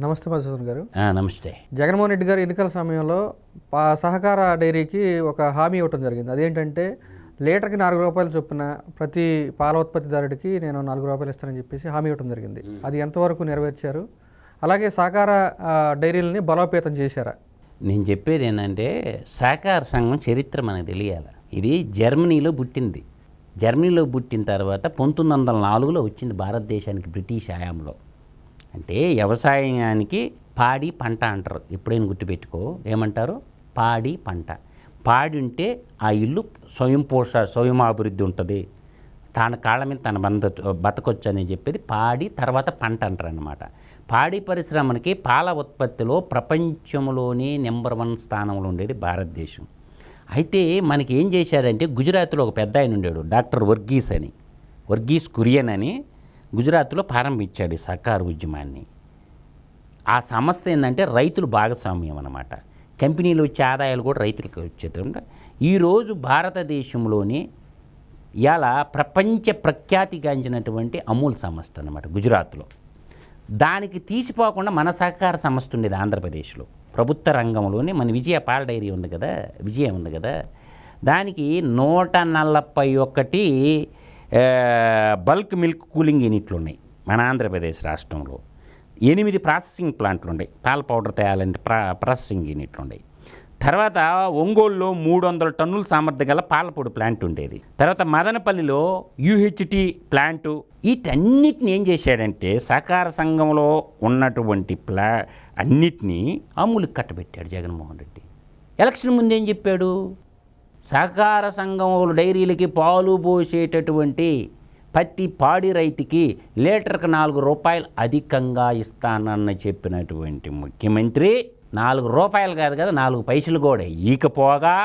నమస్తే మధుసూదన్ గారు. నమస్తే. జగన్మోహన్ రెడ్డి గారు ఎన్నికల సమయంలో పా- సహకార డైరీకి ఒక హామీ ఇవ్వటం జరిగింది. అదేంటంటే లీటర్కి నాలుగు రూపాయలు చొప్పున ప్రతి పాల ఉత్పత్తిదారుడికి నేను నాలుగు రూపాయలు ఇస్తానని చెప్పేసి హామీ ఇవ్వటం జరిగింది. అది ఎంతవరకు నెరవేర్చారు? అలాగే సహకార డైరీలని బలోపేతం చేశారా? నేను చెప్పేది ఏంటంటే సహకార సంఘం చరిత్ర మనకు తెలియాలి? ఇది జర్మనీలో పుట్టింది. జర్మనీలో పుట్టిన తర్వాత పంతొమ్మిది వందల నాలుగులో వచ్చింది భారతదేశానికి బ్రిటిష్ హయాంలో. అంటే వ్యవసాయానికి పాడి పంట అంటారు. ఎప్పుడైనా గుర్తుపెట్టుకో. ఏమంటారు? పాడి పంట. పాడి ఉంటే ఆ ఇల్లు స్వయం పోష స్వయం అభివృద్ధి ఉంటుంది. తన కాళ్ళ మీద తన బంద బతకొచ్చు అని చెప్పేది పాడి తర్వాత పంట అంటారు అనమాట పాడి పరిశ్రమకి పాల ఉత్పత్తిలో ప్రపంచంలోనే నెంబర్ వన్ స్థానంలో ఉండేది భారతదేశం. అయితే మనకి ఏం చేశారంటే గుజరాత్లో ఒక పెద్ద ఆయన ఉండేడు డాక్టర్ వర్గీస్ అని. వర్గీస్ కురియన్ అని. గుజరాత్లో ప్రారంభించాడు ఈ సహకార ఉద్యమాన్ని. ఆ సమస్య ఏంటంటే రైతులు భాగస్వామ్యం అనమాట కంపెనీలు వచ్చే ఆదాయాలు కూడా రైతులకు వచ్చేటప్పుడు ఈరోజు భారతదేశంలోని ఇలా ప్రపంచ ప్రఖ్యాతిగాంచినటువంటి అమూల్ సంస్థ అనమాట గుజరాత్లో. దానికి తీసిపోకుండా మన సహకార సంస్థ ఉండేది ఆంధ్రప్రదేశ్లో. ప్రభుత్వ రంగంలోనే మన విజయ పాల డైరీ ఉంది కదా విజయ ఉంది కదా. దానికి నూట నలభై ఒకటి బల్క్ మిల్క్ కూలింగ్ యూనిట్లు ఉన్నాయి మన ఆంధ్రప్రదేశ్ రాష్ట్రంలో. ఎనిమిది ప్రాసెసింగ్ ప్లాంట్లు ఉన్నాయి పాల పౌడర్ తయారంటే ప్రా ప్రాసెసింగ్ యూనిట్లు ఉన్నాయి తర్వాత ఒంగోలులో మూడు వందల టన్నుల సామర్థ్యం గల పాలపొడి ప్లాంట్ ఉండేది. తర్వాత మదనపల్లిలో యూహెచ్టి ప్లాంటు. వీటన్నిటిని ఏం చేశాడంటే సహకార సంఘంలో ఉన్నటువంటి ప్లా అన్నిటినీ అమూలకు కట్టబెట్టాడు జగన్మోహన్ రెడ్డి. ఎలక్షన్ ముందు ఏం చెప్పాడు? సహకార సంఘములు డైరీలకి పాలు పోసేటటువంటి ప్రతి పాడి రైతుకి లీటర్కి నాలుగు రూపాయలు అధికంగా ఇస్తానన్న చెప్పినటువంటి ముఖ్యమంత్రి. నాలుగు రూపాయలు కాదు కదా నాలుగు పైసలు కూడా ఈకపోగా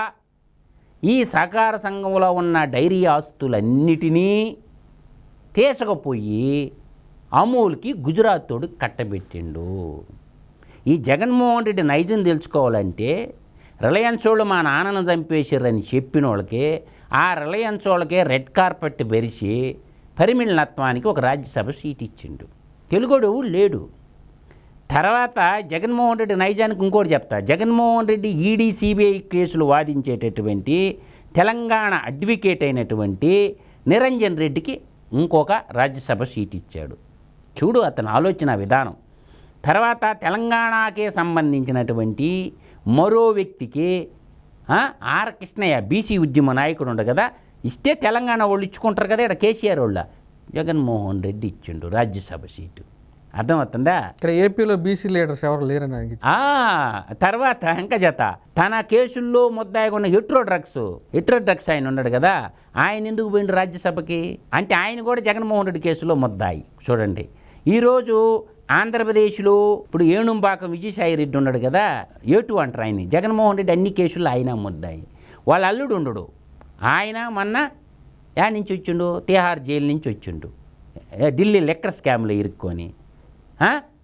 ఈ సహకార సంఘంలో ఉన్న డైరీ ఆస్తులన్నిటినీ తీసుకుపోయి అమూల్కి గుజరాత్ తోడు కట్టబెట్టిండు. ఈ జగన్మోహన్ రెడ్డి నైజం తెలుసుకోవాలంటే రిలయన్స్ వాళ్ళు మా నాన్నను చంపేసారని చెప్పిన వాళ్ళకి ఆ రిలయన్స్ వాళ్ళకే రెడ్ కార్పెట్ బెరిసి పరిమిళనత్వానికి ఒక రాజ్యసభ సీట్ ఇచ్చిండు తెలుగుడు లేడు. తర్వాత జగన్మోహన్ రెడ్డి నైజానికి ఇంకోటి చెప్తా. జగన్మోహన్ రెడ్డి ఈడీ సిబిఐ కేసులు వాదించేటటువంటి తెలంగాణ అడ్వకేట్ అయినటువంటి నిరంజన్ రెడ్డికి ఇంకొక రాజ్యసభ సీట్ ఇచ్చాడు చూడు అతని ఆలోచన విధానం. తర్వాత తెలంగాణకే సంబంధించినటువంటి మరో వ్యక్తికి ఆర్ కృష్ణయ్య బీసీ ఉద్యమ నాయకుడు ఉండు కదా ఇస్తే తెలంగాణ వాళ్ళు ఇచ్చుకుంటారు కదా ఇక్కడ కేసీఆర్ వాళ్ళ. జగన్మోహన్ రెడ్డి ఇచ్చిండు రాజ్యసభ సీటు. అర్థమవుతుందా? ఇక్కడ ఏపీలో బీసీ లీడర్స్ ఎవరు లేరని తర్వాత ఇంకా జత తన కేసుల్లో ముద్దాయిగా ఉన్న హెట్రో డ్రగ్స్ హెట్రో డ్రగ్స్ ఆయన ఉన్నాడు కదా ఆయన ఎందుకు పోయిండు రాజ్యసభకి? అంటే ఆయన కూడా జగన్మోహన్ రెడ్డి కేసులో ముద్దాయి. చూడండి. ఈరోజు ఆంధ్రప్రదేశ్లో ఇప్పుడు ఏణుంబాకం విజయసాయి రెడ్డి ఉన్నాడు కదా ఏటు అంటారు ఆయన్ని? జగన్మోహన్ రెడ్డి అన్ని కేసుల్లో ఆయన ముద్దాయి వాళ్ళ అల్లుడు ఉండడు. ఆయన మొన్న యా నుంచి వచ్చిండు? తిహార్ జైలు నుంచి వచ్చిండు. ఢిల్లీ లెక్కర్ స్కామ్లో ఇరుక్కొని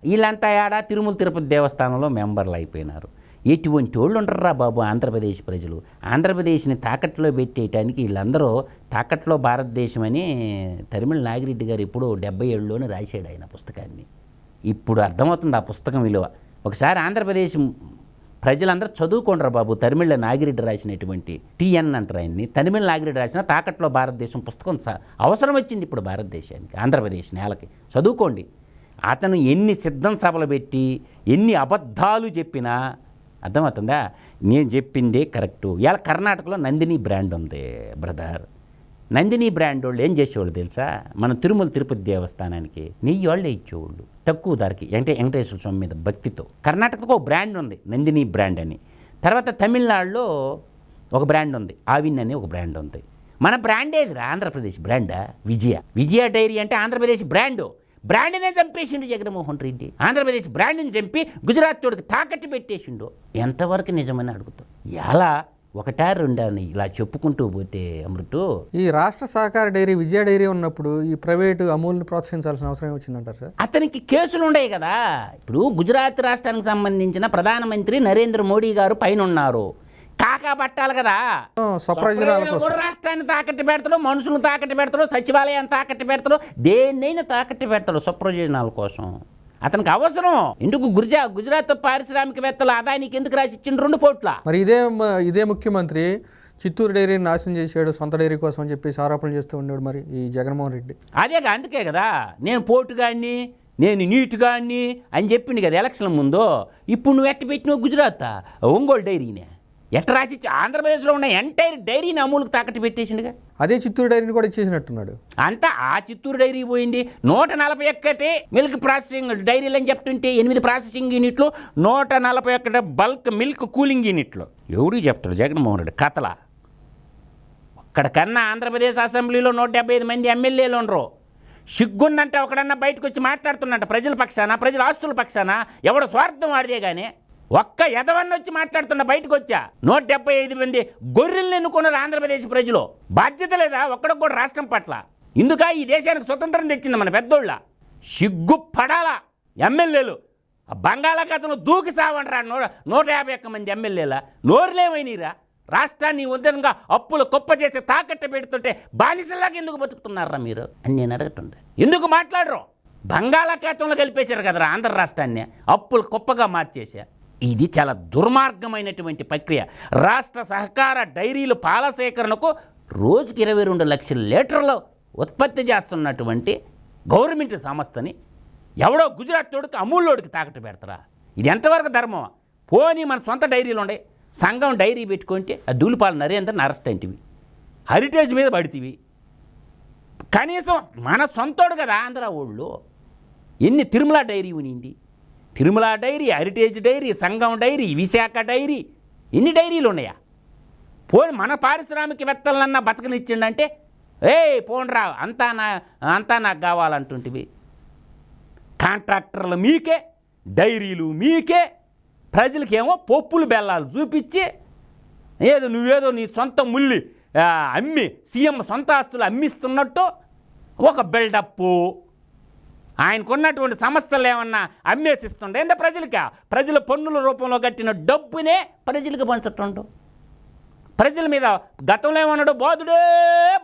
వీళ్ళంతా ఆడ తిరుమల తిరుపతి దేవస్థానంలో మెంబర్లు అయిపోయినారు. ఎటువంటి వాళ్ళు ఉండర్రా బాబు ఆంధ్రప్రదేశ్ ప్రజలు? ఆంధ్రప్రదేశ్ని తాకట్లో పెట్టేయటానికి వీళ్ళందరూ తాకట్లో భారతదేశం అని తరిమిళ నాగిరెడ్డి గారు ఇప్పుడు డెబ్బై ఏళ్ళలోనే రాశాడు ఆయన పుస్తకాన్ని. ఇప్పుడు అర్థమవుతుంది ఆ పుస్తకం విలువ. ఒకసారి ఆంధ్రప్రదేశ్ ప్రజలందరూ చదువుకోండ్రా బాబు. తరిమిళ్ళ నాగిరెడ్డి రాసినటువంటి టిఎన్ అంటారు ఆయన్ని. తరిమిళ్ళ నాగిరెడ్డి రాసిన తాకట్లో భారతదేశం పుస్తకం స- అవసరం వచ్చింది ఇప్పుడు భారతదేశానికి ఆంధ్రప్రదేశ్ నేలకి. చదువుకోండి. అతను ఎన్ని సిద్ధం సభలు పెట్టి ఎన్ని అబద్ధాలు చెప్పినా అర్థమవుతుందా? నేను చెప్పిందే కరెక్టు. ఇవాళ కర్ణాటకలో నందిని బ్రాండ్ ఉంది బ్రదర్. నందిని బ్రాండ్ వాళ్ళు ఏం చేసేవాళ్ళు తెలుసా? మన తిరుమల తిరుపతి దేవస్థానానికి నెయ్యి వాళ్ళే ఇచ్చేవాళ్ళు. తక్కువ ధరకి అంటే వెంకటేశ్వర స్వామి మీద భక్తితో. కర్ణాటకకు ఒక బ్రాండ్ ఉంది నందిని బ్రాండ్ అని. తర్వాత తమిళనాడులో ఒక బ్రాండ్ ఉంది ఆవిన్ అని ఒక బ్రాండ్ ఉంది. మన బ్రాండ్ ఆంధ్రప్రదేశ్ బ్రాండా? విజయ. విజయ డైరీ అంటే ఆంధ్రప్రదేశ్ బ్రాండు. బ్రాండ్నే చంపేసిండు జగన్మోహన్ రెడ్డి. ఆంధ్రప్రదేశ్ బ్రాండ్ని చంపి గుజరాత్ తోడికి తాకట్టు పెట్టేసిండు. ఎంతవరకు నిజమని అడుగుతాం ఎలా? ఒకటా రెండా అని ఇలా చెప్పుకుంటూ పోతే అమృతు. ఈ రాష్ట్ర సహకార డైరీ విజయ డైరీ ఉన్నప్పుడు ఈ ప్రైవేటు అమూల్ని ప్రోత్సహించాల్సిన అవసరం వచ్చిందంటారు సార్? అతనికి కేసులు ఉన్నాయి కదా. ఇప్పుడు గుజరాత్ రాష్ట్రానికి సంబంధించిన ప్రధానమంత్రి నరేంద్ర మోడీ గారు పైన ఉన్నారు కాకా పట్టాలి కదా. రాష్ట్రాన్ని తాకట్టు పెడతాడు మనుషులను తాకట్టు పెడతాడు సచివాలయాన్ని తాకట్టు పెడతాడు దేన్నైనా తాకట్టు పెడతాడు స్వప్రయోజనాల కోసం. అతనికి అవసరం. ఎందుకు గుజరా గుజరాత్ పారిశ్రామికవేత్తలు ఆదాయానికి ఎందుకు రాసి ఇచ్చిండు రెండు కోట్ల? మరి ఇదే ఇదే ముఖ్యమంత్రి చిత్తూరు డైరీని నాశనం చేశాడు సొంత డైరీ కోసం అని చెప్పేసి ఆరోపణలు చేస్తూ ఉండేవాడు మరి ఈ జగన్మోహన్ రెడ్డి. అదేగా అందుకే కదా. నేను పోటుగాడిని నేను నీటుగాడిని అని చెప్పిండు కదా ఎలక్షన్ ముందు. ఇప్పుడు నువ్వు ఎట్ట పెట్టినావు గుజరాత్? ఒంగోలు డైరీనే. ఎట్ట రాసి ఇచ్చి- ఆంధ్రప్రదేశ్లో ఉన్న ఎంటైర్ డైరీని అమూలుకు తాకట్టు పెట్టేసిండుగా. అదే చిత్తూరు డైరీని కూడా ఇచ్చేసినట్టున్నాడు. అంతా ఆ చిత్తూరు డైరీ పోయింది. నూట నలభై ఒక్కటి మిల్క్ ప్రాసెసింగ్ డైరీలు అని చెప్తుంటే ఎనిమిది ప్రాసెసింగ్ యూనిట్లు నూట నలభై ఒక్కటి బల్క్ మిల్క్ కూలింగ్ యూనిట్లు. ఎవరికి చెప్తాడు జగన్మోహన్ రెడ్డి? కథల. ఒక్కడికన్నా ఆంధ్రప్రదేశ్ అసెంబ్లీలో నూట డెబ్బై ఐదు మంది ఎమ్మెల్యేలు ఉండరు. సిగ్గుందంటే ఒకడన్నా బయటకు వచ్చి మాట్లాడుతున్నట్ట ప్రజల పక్షాన ప్రజల ఆస్తుల పక్షాన ఎవడ స్వార్థం వాడిదే కానీ ఒక్క ఎదవన్న వచ్చి మాట్లాడుతున్న బయటకు వచ్చా? నూట డెబ్బై ఐదు మంది గొర్రెల్ని ఎన్నుకున్నారు ఆంధ్రప్రదేశ్ ప్రజలు. బాధ్యత లేదా? ఒక్కడికి కూడా రాష్ట్రం పట్ల. ఇందుక ఈ దేశానికి స్వతంత్రం తెచ్చింది మన పెద్దోళ్ళ. సిగ్గు పడాలా ఎమ్మెల్యేలు. ఆ బంగాళాఖాతంలో దూకి సావంటరా నూట నూట యాభై ఒక్క మంది ఎమ్మెల్యేల. నోరులేమైనరా? రాష్ట్రాన్ని ఉదరంగా అప్పులు కుప్ప చేసి తాకట్టు పెడుతుంటే బానిసలాగా ఎందుకు బతుకుతున్నారా మీరు? అని నేను అడగటండి. ఎందుకు మాట్లాడరు? బంగాళాఖాతంలో కలిపేశారు కదరా ఆంధ్ర రాష్ట్రాన్ని. అప్పులు కుప్పగా మార్చేశారు. ఇది చాలా దుర్మార్గమైనటువంటి ప్రక్రియ. రాష్ట్ర సహకార డైరీలు పాల సేకరణకు రోజుకి ఇరవై రెండు లక్షల లీటర్లు ఉత్పత్తి చేస్తున్నటువంటి గవర్నమెంట్ సంస్థని ఎవడో గుజరాత్ తోడికి అమూల్లోడికి తాకట్టు పెడతారా? ఇది ఎంతవరకు ధర్మం? పోనీ మన సొంత డైరీలు ఉండే. సంఘం డైరీ పెట్టుకుంటే ఆ దూలిపాల నరేంద్రని అరెస్ట్ అంటివి. హెరిటేజ్ మీద పడితివి. కనీసం మన సొంతోడు కదా ఆంధ్ర వాళ్ళు. ఎన్ని Tirumala dairy ఉనింది? Tirumala dairy heritage dairy Sangam dairy Visakha dairy ఎన్ని డైరీలు ఉన్నాయా? పోని మన పారిశ్రామికవేత్తలన్నా బతకనిచ్చిండంటే ఏ పోండ్రా అంతా నా అంతా నాకు కావాలంటుంటివి. కాంట్రాక్టర్లు మీకే డైరీలు మీకే ప్రజలకేమో పప్పులు బెల్లాలు చూపించి ఏదో నువ్వేదో నీ సొంత ముల్లి అమ్మి సీఎం సొంత ఆస్తులు అమ్మిస్తున్నట్టు ఒక బిల్డప్పు ఆయనకున్నటువంటి సమస్యలు ఏమన్నా అమ్మేసిస్తుండే? ఎంత ప్రజలకా? ప్రజల పన్నుల రూపంలో కట్టిన డబ్బునే ప్రజలకు పంచుతుండు. ప్రజల మీద గతంలో ఏమన్నాడు? బాధుడే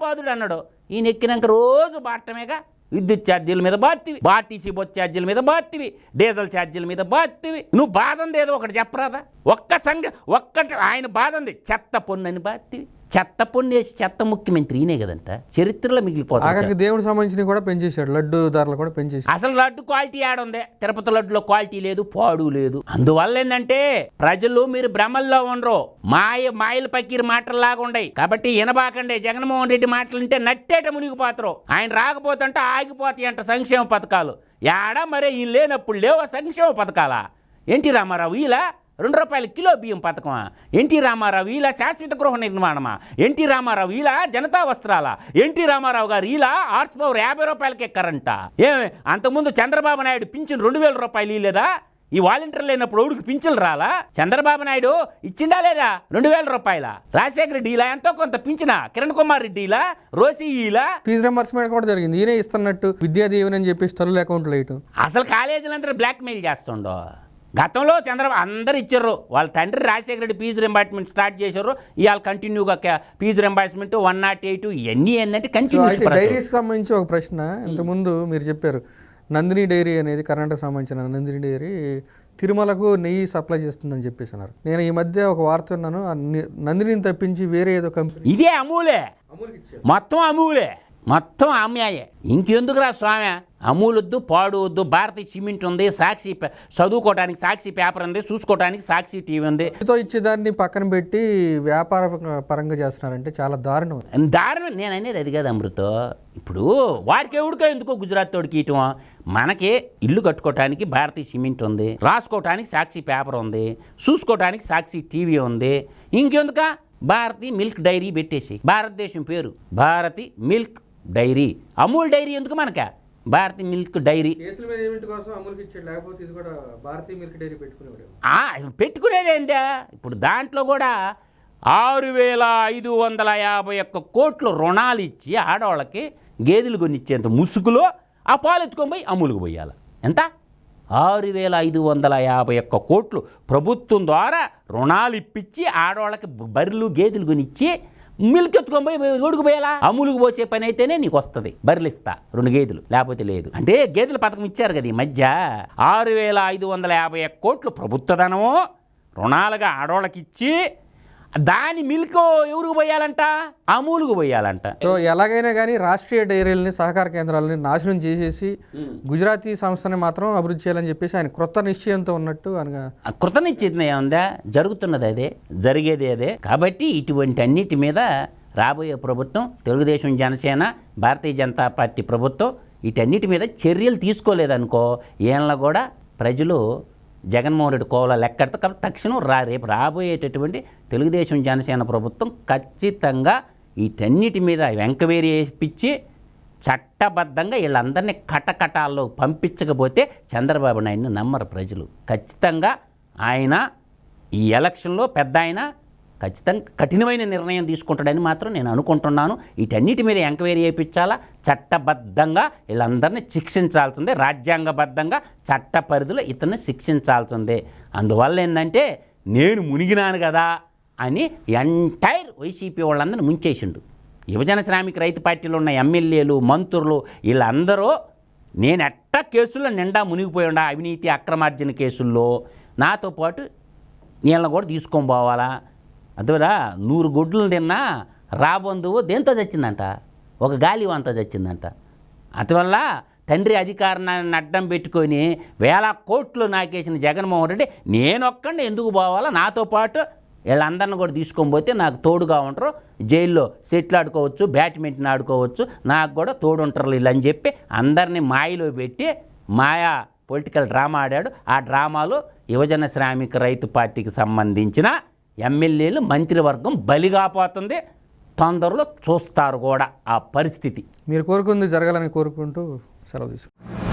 బాధుడు అన్నాడు. ఈయన ఎక్కినాక రోజు బాటమేగా విద్యుత్ ఛార్జీల మీద బాత్తివి ఆర్టీసీ బస్ ఛార్జీల మీద బాత్తివి డీజిల్ ఛార్జీల మీద బాత్తివి నువ్వు బాధ ఉంది ఏదో ఒకటి చెప్పరాదా? ఒక్క సంఘ ఒక్కటి ఆయన బాధ ఉంది చెత్త పొన్ను అని బాత్తివి చెత్త పొన్ను వేసి చెత్త ముఖ్యమంత్రి ఈయనే కదంట. చరిత్రలో మిగిలిపోతుంది ఆఖరికి దేవుడికి సంబంధించినవి కూడా పెంచేశాడు. లడ్డు ధరలు కూడా పెంచేసి అసలు లడ్డు క్వాలిటీ ఆడుంది. తిరుపతి లడ్డులో క్వాలిటీ లేదు పాడు లేదు. అందువల్ల ఏంటంటే ప్రజలు మీరు భ్రమల్లో ఉండరు. మాయ మాయల పకీర్ మాటల్లాగా ఉండయి. కాబట్టి వినబాకండి జగన్మోహన్ రెడ్డి మాటలు ఉంటే నట్టేట మునిగిపోతారు. ఆయన రాకపోతుంటే ఆగిపోతాయి అంట సంక్షేమ పథకాలు. యాడ మరే ఈయన లేనప్పుడు లేవు సంక్షేమ పథకాలా? ఎన్టీ రామారావు ఇలా రెండు రూపాయల కిలో బియ్యం పథకమా? ఎన్టీ రామారావు ఇలా శాశ్వత గృహ నిర్మాణమా? ఎన్టీ రామారావు ఇలా జనతా వస్త్రాల? ఎన్టీ రామారావు గారు ఇలా హార్స్ పవర్ యాభై రూపాయలకే కరెంటా? ఏమి అంతకుముందు చంద్రబాబు నాయుడు పింఛన్ రెండు వేల రూపాయలు ఇలేదా ఈ వాలంటీర్ లేనప్పుడు ఎవడికి పింఛన్లు రాలా? చంద్రబాబు నాయుడు ఇచ్చిండా లేదా? రెండు వేల రూపాయల? రాజశేఖర రెడ్డి ఇలా ఎంతో కొంత పింఛన? కిరణ్ కుమార్ రెడ్డి ఇలా రోసి ఇలా ఫీజు రింబర్స్మెంట్ కూడా జరిగింది. ఈయనే ఇస్తున్నట్టు విద్యా దీవెన అని చెప్పేసి తల్లుల అకౌంట్లో వేయటం. అసలు కాలేజీలందరూ బ్లాక్మెయిల్ చేస్తుండో? గతంలో చంద్రబాబు అందరు ఇచ్చారు. వాళ్ళ తండ్రి Rajasekhara Reddy fee reimbursement start చేశారు. ఇవాళ కంటిన్యూగా fee reimbursement one not eight ఇవన్నీ ఏంటంటే సో కంటిన్యూస్ అయితే డైరీస్కి సంబంధించి ఒక ప్రశ్న. ఇంతకుముందు మీరు చెప్పారు నందిని డైరీ అనేది కర్ణాటక సంబంధించిన నందిని డైరీ తిరుమలకు నెయ్యి సప్లై చేస్తుందని చెప్పేసి అన్నారు. నేను ఈ మధ్య ఒక వార్త విన్నాను ఆ ని- నందినిని తప్పించి వేరే ఏదో కంపెనీ ఇదే అమూలే. మొత్తం అమూలే. మొత్తం అమ్మాయే. ఇంకెందుకురా స్వామి? అమూల్ వద్దు పాడు వద్దు భారతీయ సిమెంట్ ఉంది సాక్షి చదువుకోవడానికి సాక్షి పేపర్ ఉంది చూసుకోవడానికి సాక్షి టీవీ ఉంది. తో ఇచ్చేదాన్ని పక్కన పెట్టి వ్యాపార పరంగా చేస్తున్నారంటే చాలా దారుణం. దారుణం నేను అనేది అది కాదు అమృతో. ఇప్పుడు వాడికి ఎవడికో ఎందుకో గుజరాత్ తోడికి ఇయటం మనకి ఇల్లు కట్టుకోవటానికి భారతీయ సిమెంట్ ఉంది రాసుకోవటానికి సాక్షి పేపర్ ఉంది చూసుకోవటానికి సాక్షి టీవీ ఉంది. ఇంకెందుక? భారతి మిల్క్ డైరీ పెట్టేసి భారతదేశం పేరు Bharati milk dairy. Amul dairy ఎందుకు మనక? Bharati milk dairy. పెట్టుకునేది ఏంటా ఇప్పుడు దాంట్లో కూడా ఆరు వేల ఐదు వందల యాభై ఒక్క కోట్లు రుణాలు ఇచ్చి ఆడవాళ్ళకి గేదెలు కొనిచ్చేంత ముసుగులో ఆ పాలు ఎత్తుకొని పోయి అమ్ములకు పోయాలి. ఎంత? ఆరు వేల ఐదు వందల యాభై ఒక్క కోట్లు ప్రభుత్వం ద్వారా రుణాలు ఇప్పించి ఆడవాళ్ళకి బర్రెలు గేదెలు కొనిచ్చి మిల్క్ ఎత్తుకొని పోయి ఒడుగు పోయేలా? అమ్ములుగు పోసే పని అయితేనే నీకు వస్తుంది. బరిలిస్తా రెండు గేదెలు లేకపోతే లేదు. అంటే గేదెల పథకం ఇచ్చారు కదా ఈ మధ్య. ఆరు వేల ఐదు వందల యాభై ఒక్క కోట్లు ప్రభుత్వ ధనము రుణాలుగా ఆడవాళ్ళకి ఇచ్చి దాని మిల్క్ ఎవరికి పోయాలంట? అమూలుకు పోయాలంట. సో ఎలాగైనా కానీ రాష్ట్రీయ డైరీలని సహకార కేంద్రాలని నాశనం చేసేసి గుజరాతీ సంస్థని మాత్రం అభివృద్ధి చేయాలని చెప్పేసి ఆయన క్రొత్త నిశ్చయంతో ఉన్నట్టు ఆయన ఆ కృతనిశ్చితం ఏముందా? జరుగుతున్నది అదే జరిగేది అదే. కాబట్టి ఇటువంటి అన్నిటి మీద రాబోయే ప్రభుత్వం తెలుగుదేశం జనసేన భారతీయ జనతా పార్టీ ప్రభుత్వం వీటన్నిటి మీద చర్యలు తీసుకోలేదనుకో ఈయనలో కూడా ప్రజలు జగన్మోహన్ రెడ్డి కోవల లెక్కడతో కాబట్టి తక్షణం రా రేపు రాబోయేటటువంటి తెలుగుదేశం జనసేన ప్రభుత్వం ఖచ్చితంగా వీటన్నిటి మీద ఎంక్వైరీ వేయించి చట్టబద్ధంగా వీళ్ళందరినీ కటకటాల్లో పంపించకపోతే చంద్రబాబు నాయుడిని నమ్మరు ప్రజలు. ఖచ్చితంగా ఆయన ఈ ఎలక్షన్లో పెద్ద ఆయన ఖచ్చితంగా కఠినమైన నిర్ణయం తీసుకుంటాడని మాత్రం నేను అనుకుంటున్నాను. వీటన్నిటి మీద ఎంక్వైరీ చేయించాలా? చట్టబద్ధంగా వీళ్ళందరినీ శిక్షించాల్సిందే. రాజ్యాంగబద్ధంగా చట్ట పరిధిలో ఇతన్ని శిక్షించాల్సిందే. అందువల్ల ఏంటంటే నేను మునిగినాను కదా అని ఎంటైర్ వైసీపీ వాళ్ళందరినీ ముంచేసిండు. యువజన శ్రామిక రైతు పార్టీలో ఉన్న ఎమ్మెల్యేలు మంత్రులు వీళ్ళందరూ నేను ఎట్టా కేసుల్లో నిండా మునిగిపోయి ఉండా అవినీతి అక్రమార్జన కేసుల్లో? నాతో పాటు వీళ్ళని కూడా తీసుకొని పోవాలా? అదేరా నూరు గుడ్లు తిన్నా రాబందువు దేంతో చచ్చిందంట? ఒక గాలి వంతో చచ్చిందంట. అందువల్ల తండ్రి అధికారాన్ని అడ్డం పెట్టుకొని వేల కోట్లు నాకేసిన జగన్మోహన్ రెడ్డి నేనొక్కండి ఎందుకు పోవాలో? నాతో పాటు వీళ్ళందరిని కూడా తీసుకొని పోతే నాకు తోడుగా ఉంటారు. జైల్లో సెటిల్ ఆడుకోవచ్చు బ్యాడ్మింటన్ ఆడుకోవచ్చు నాకు కూడా తోడు ఉంటారు వీళ్ళని చెప్పి అందరినీ మాయలో పెట్టి మాయా పొలిటికల్ డ్రామా ఆడాడు. ఆ డ్రామాలో యువజన శ్రామిక రైతు పార్టీకి సంబంధించిన ఎమ్మెల్యేలు మంత్రివర్గం బలిగా పోతుంది. తొందరలో చూస్తారు కూడా ఆ పరిస్థితి. మీరు కోరుకుంది జరగాలని కోరుకుంటూ సెలవు తీసుకుంటారు